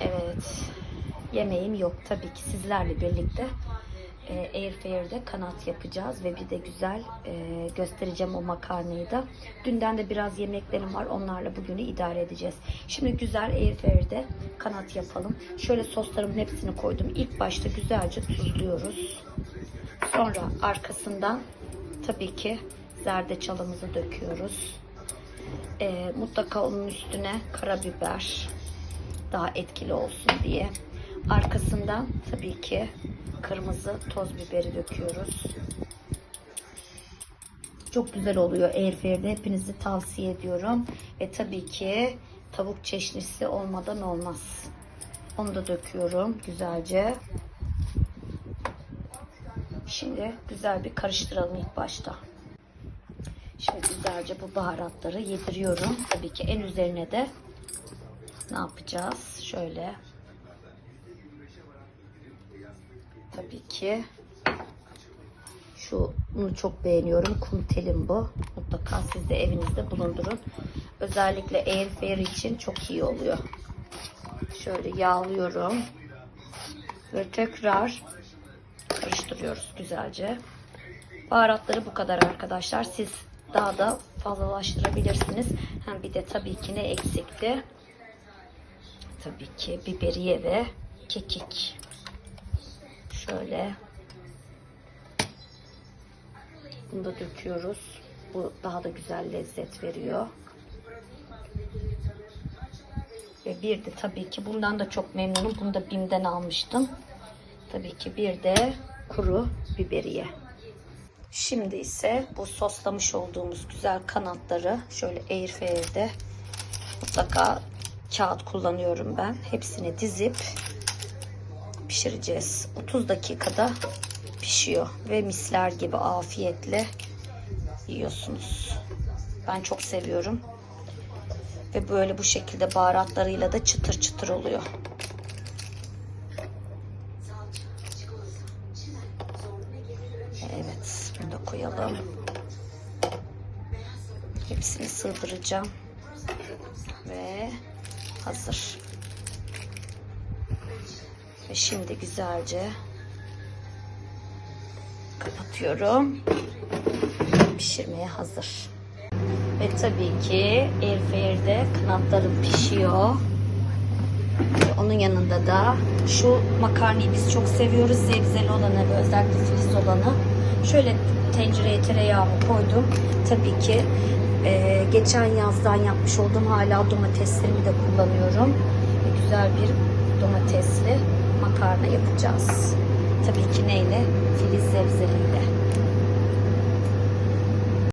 Evet. Yemeğim yok tabii ki sizlerle birlikte. E, Airfryer'de kanat yapacağız ve bir de güzel e, göstereceğim o makarnayı da. Dünden de biraz yemeklerim var. Onlarla bugünü idare edeceğiz. Şimdi güzel Airfryer'de kanat yapalım. Şöyle soslarımın hepsini koydum. İlk başta güzelce tuzluyoruz. Sonra arkasından tabii ki zerdeçalımızı döküyoruz. E, mutlaka onun üstüne karabiber daha etkili olsun diye. Arkasından tabii ki kırmızı toz biberi döküyoruz. Çok güzel oluyor Airfryer'de. Hepinizi tavsiye ediyorum. Ve tabii ki tavuk çeşnisi olmadan olmaz. Onu da döküyorum güzelce. Şimdi güzel bir karıştıralım ilk başta. Şimdi güzelce bu baharatları yediriyorum. Tabii ki en üzerine de ne yapacağız? Şöyle. Tabii ki şunu çok beğeniyorum. Kum telim bu. Mutlaka siz de evinizde bulundurun. Özellikle airfryer için çok iyi oluyor. Şöyle yağlıyorum. Ve tekrar karıştırıyoruz güzelce. Baharatları bu kadar arkadaşlar. Siz daha da fazlalaştırabilirsiniz. Hem bir de tabii ki ne eksikti? Tabii ki biberiye ve kekik. Şöyle. Bunu da döküyoruz. Bu daha da güzel lezzet veriyor. Ve bir de tabii ki bundan da çok memnunum. Bunu da BİM'den almıştım. Tabii ki bir de kuru biberiye. Şimdi ise bu soslamış olduğumuz güzel kanatları şöyle airfryer'de mutlaka kağıt kullanıyorum ben. Hepsini dizip pişireceğiz. 30 dakikada pişiyor ve misler gibi afiyetle yiyorsunuz. Ben çok seviyorum. Ve böyle bu şekilde baharatlarıyla da çıtır çıtır oluyor. Evet, bunu da koyalım. Hepsini sığdıracağım. Ve hazır. Ve şimdi güzelce kapatıyorum. Pişirmeye hazır. Ve tabii ki airfryer'de kanatlarım pişiyor. Ve onun yanında da şu makarnayı biz çok seviyoruz. Zevzeli olanı ve özellikle filiz olanı. Şöyle tencereye tereyağımı koydum. Tabii ki e, geçen yazdan yapmış olduğum hala domateslerimi de kullanıyorum. Ve güzel bir domatesli makarna yapacağız. Tabii ki neyle? Filiz zevzeliyle.